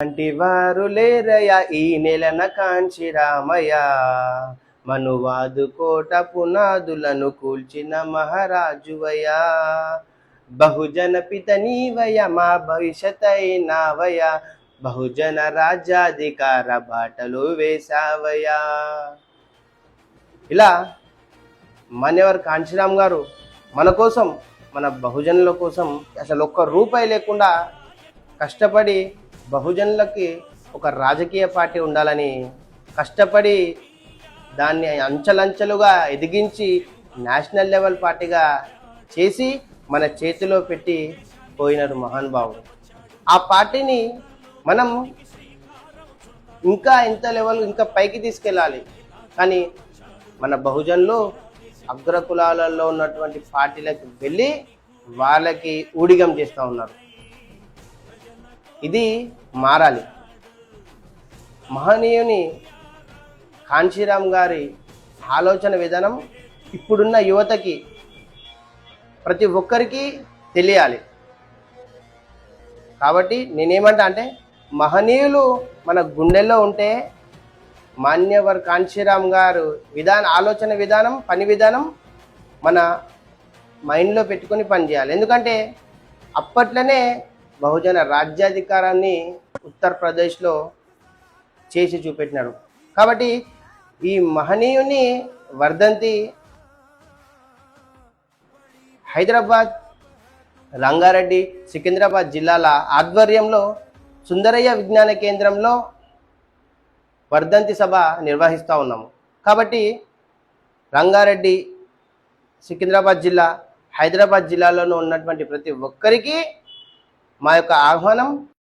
వంటి వారు లేరయ ఈ నెలన కాంచి రామయ్య మనువాదు కోట పునాదులను కూల్చిన మహారాజువయ్యా. బహుజన పిత నీవయ మా భవిష్యత్ బహుజన రాజ్యాధికార బాటలు వేసావయ్యా ఇలా మాన్యవర్ కాంచీరామ్ గారు మన కోసం మన బహుజనుల కోసం అసలు ఒక్క రూపాయి లేకుండా కష్టపడి బహుజనులకి ఒక రాజకీయ పార్టీ ఉండాలని కష్టపడి దాన్ని అంచెలంచెలుగా ఎదిగించి నేషనల్ లెవెల్ పార్టీగా చేసి మన చేతిలో పెట్టి పోయినారు మహానుభావుడు ఆ పార్టీని మనం ఇంకా ఎంత లెవెల్ ఇంకా పైకి తీసుకెళ్ళాలి. కానీ మన బహుజనులు అగ్రకులాలలో ఉన్నటువంటి పార్టీలకు వెళ్ళి వాళ్ళకి ఊడిగం చేస్తూ ఉన్నారు. ఇది మారాలి. మహనీయుని కాంచీరామ్ గారి ఆలోచన విధానం ఇప్పుడున్న యువతకి ప్రతి ఒక్కరికి తెలియాలి. కాబట్టి నేనేమంటా అంటే మహనీయులు మన గుండెల్లో ఉంటే మాన్యవర్ కాంచీరామ్ గారు విధాన ఆలోచన విధానం పని విధానం మన మైండ్లో పెట్టుకొని పనిచేయాలి. ఎందుకంటే అప్పట్లోనే బహుజన రాజ్యాధికారాన్ని ఉత్తరప్రదేశ్లో చేసి చూపెట్టినాడు. కాబట్టి ఈ మహనీయుని వర్ధంతి హైదరాబాద్ రంగారెడ్డి సికింద్రాబాద్ జిల్లాల ఆధ్వర్యంలో సుందరయ్య విజ్ఞాన కేంద్రంలో వర్ధంతి సభ నిర్వహిస్తూ ఉన్నాము. కాబట్టి రంగారెడ్డి సికింద్రాబాద్ జిల్లా హైదరాబాద్ జిల్లాలోనూ ఉన్నటువంటి ప్రతి ఒక్కరికి మా యొక్క ఆహ్వానం